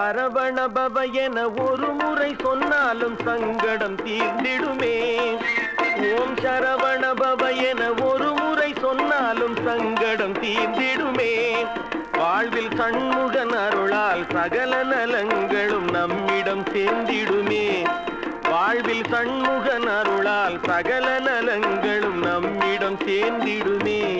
பரவணபவ என ஒரு முறை சொன்னாலும் சங்கடம் தீர்ந்திடுமே. ஓம் சரவணபவ என ஒரு முறை சொன்னாலும் சங்கடம் தீர்ந்திடுமே. வாழ்வில் கண்முகன் அருளால் சகல நலங்களும் நம்மிடம் சேர்ந்திடுமே. வாழ்வில் கண்முகன் அருளால் சகல நலங்களும் நம்மிடம் சேர்ந்திடுமே.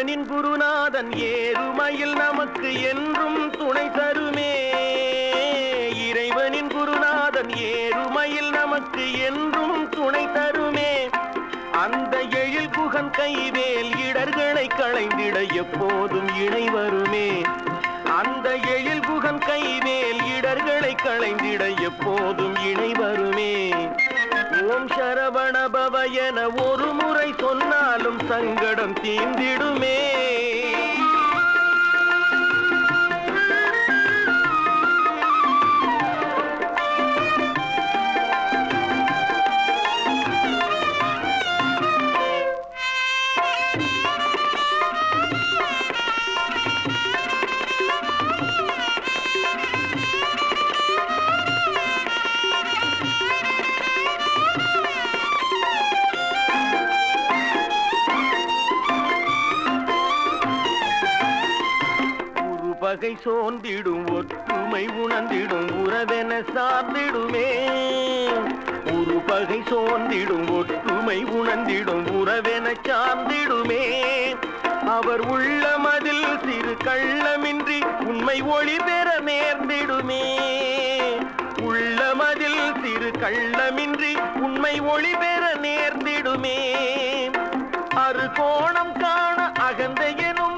இறைவனின் குருநாதன் ஏறுமையில் நமக்கு என்றும் துணை தருமே. இறைவனின் குருநாதன் ஏறுமையில் நமக்கு என்றும் துணை தருமே. அந்த எழில் குகன் கைவேல் இடர்களை களைந்திட எப்போதும் இணை வருமே. அந்த எழில் குகன் கைவேல் இடர்களை களைந்திட எப்போதும் இணை வருமே. ஓம் சரவணபவ என ஒரு முறை சொன்ன சங்கடம் தீந்திடுமே பகை சோர்ந்திடும் ஒற்றுமை உணர்ந்திடும் உறவென சார்ந்திடுமே. ஒரு பகை சோர்ந்திடும் ஒற்றுமை உணர்ந்திடும் உறவென சார்ந்திடுமே. அவர் உள்ளமதில் சிறு கள்ளமின்றி உண்மை ஒளி பெற நேர்ந்திடுமே. உள்ளமதில் சிறு கள்ளமின்றி உண்மை ஒளி பெற நேர்ந்திடுமே. அரு கோணம் காண அகந்த எனும்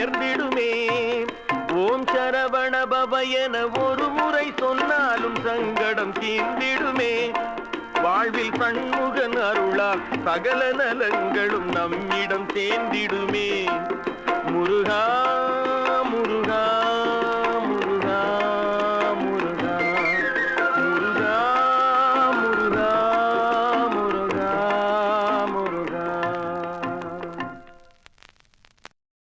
உயர்ந்திடுமே ஓம் சரவண பவ என ஒரு முறை சொன்னாலும் சங்கடம் தீர்ந்திடுமே. வாழ்வில் சண்முகன் அருளால் சகல நலங்களும் நம்மிடம் சேர்ந்திடுமே. முருகா